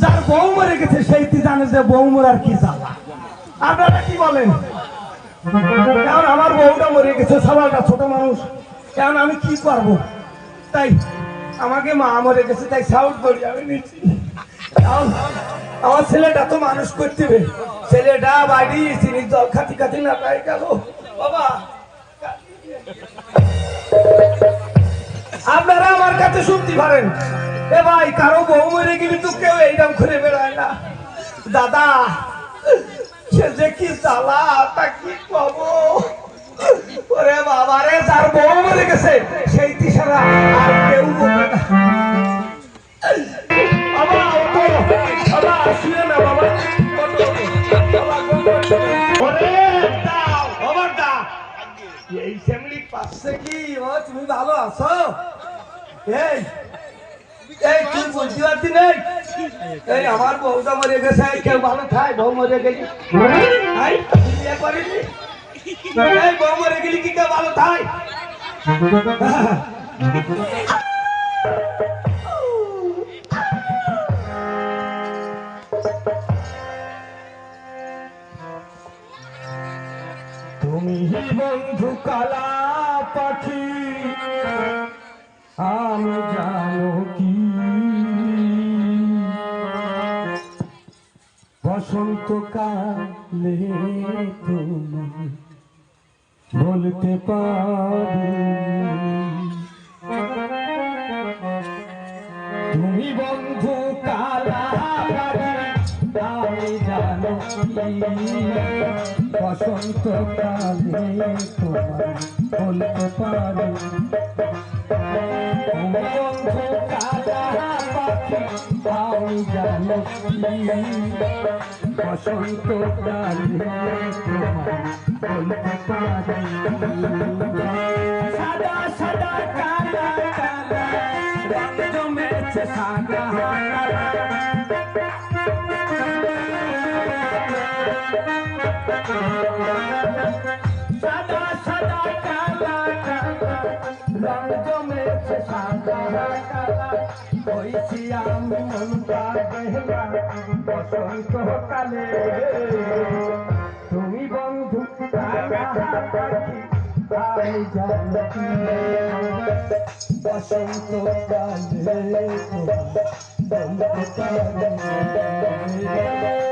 যার বউ মরে গেছে সেই তুই জানে যে বউ মরার কি জ্বালা আপনারা কি বলেন এখন আমার বউটা মরে গেছে সবাইটা ছোট মানুষ। এখন আমি কি করব? তাই আমাকে মা মরে গেছে তাই সাউট করি, আমি নিচ্ছি। আমার ছেলেটা তো মানুষ করতে হবে। ছেলেটা বাড়ি চিনি জল খাতি খাতি না পাই গেল বাবা, আপনারা আমার কাছে শুনতে পারেন। এ ভাই, কারও বউ মরে গেলে তো কেউ এইরকম ঘুরে বেড়ায় না। দাদা, সে যে কি জ্বালা, তা কি কব ওরে বাবা রে যার বউ মরে গেছে সেই তুমি ভালো আছো? এই এই তুই বলতে পারতি নেই? এই, আমার বউটা মরে গেছে কেউ ভালো খায় বউ মরে গেলি। বউ মরে গেলি, কি কেউ ভালো তুমি বন্ধু কালা পাখি আমি জানো কি? বসন্ত কালে তুমি বলতে পারি। তুমি বন্ধু কালা বসন্ত কালে তোমার বলতে পারি বসন্ত সাদা সাদা কালা কালা। রঙ জমেছে সাদা সাদা সাদা কালা কালা। রঙ জমেছে তুমি বন্ধু কালা জানি বসন্ত কালে বসন্ত কালে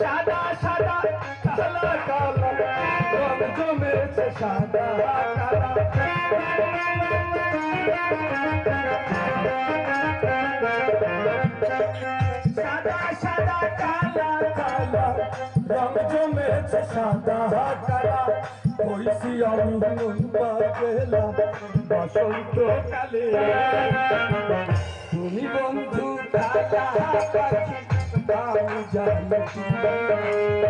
সাদা সাদা কালা কালা রং জমেছে সাদা কালা সাদা কালা কালা রং জমেছে সাদা কালা হইছি আমি মন পাগলা বসন্ত কালে তুমি বন্ধু আমি জানি বসন্ত কালে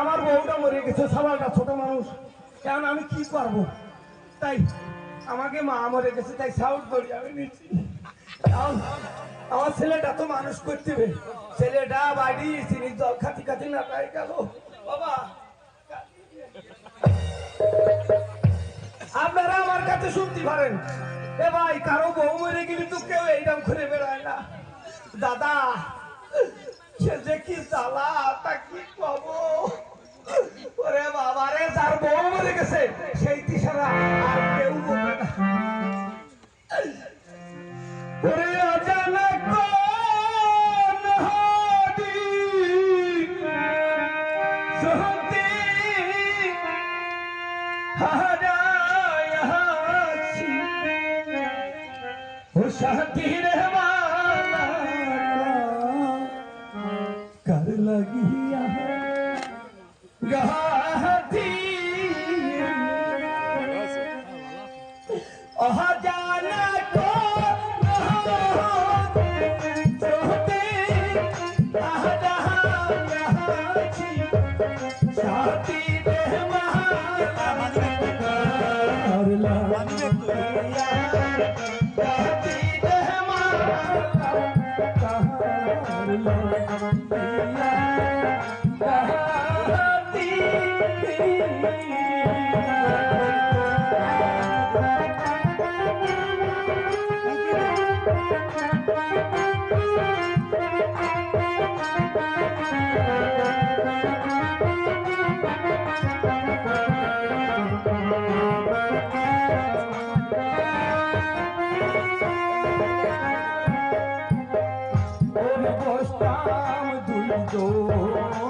আমার বউটা মরে গেছে মানুষ। আমি কি করব? তাই আমাকে মা মরে গেছে, তাই সাউট করি, আমি নিচ্ছি। আমার ছেলেটা তো মানুষ করতে ছেলেটা বাড়ি চিনি জল খাতি খাতি না পাই গেল। বাবা আপনারা আমার কাছে শুনতে পারেন। এ ভাই, কারও বউ মরে গেলে তো কেউ এইরকম ঘুরে বেড়ায় না। দাদা, সে যে কি জ্বালা, তা কি কব ওরে বাবা যার বউ মরে গেছে, সেই দিশারা আর কেউ বলবে না। ওরে অজানা Yeah. जो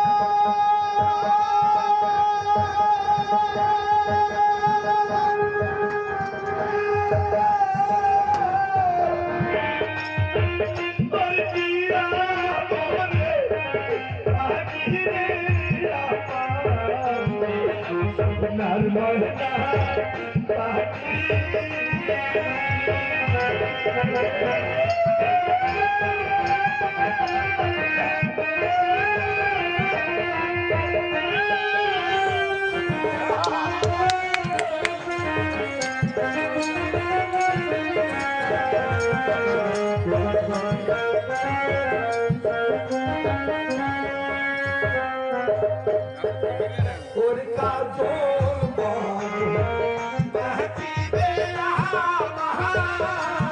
Oh,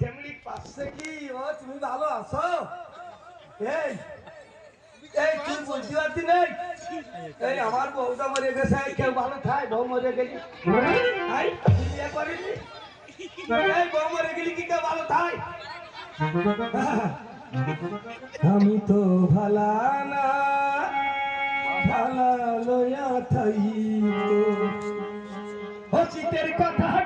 सगळी पाचशे की तुम्ही झालो असं? हे এই তুই বলতে পারছি নেই? এই, আমার বউটা মরে গেছে কেউ ভালো খায় বউ মরে গেলি। করিনি এই, বউ মরে গেলি কি কেউ ভালো খায় আমি তো ভালা না, ভালা লয়া অতীতের কথাগুলো পুরনো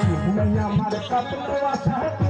Subuhnya mereka berkuasa hati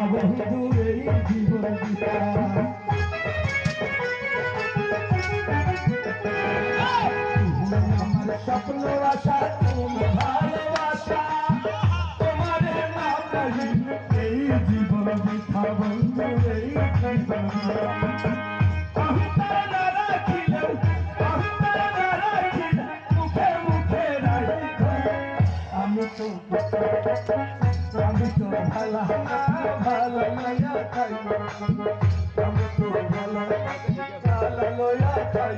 আমি তো ভালা ভালা লয়া খাই আমি তো ভালা ভালা লয়া খাই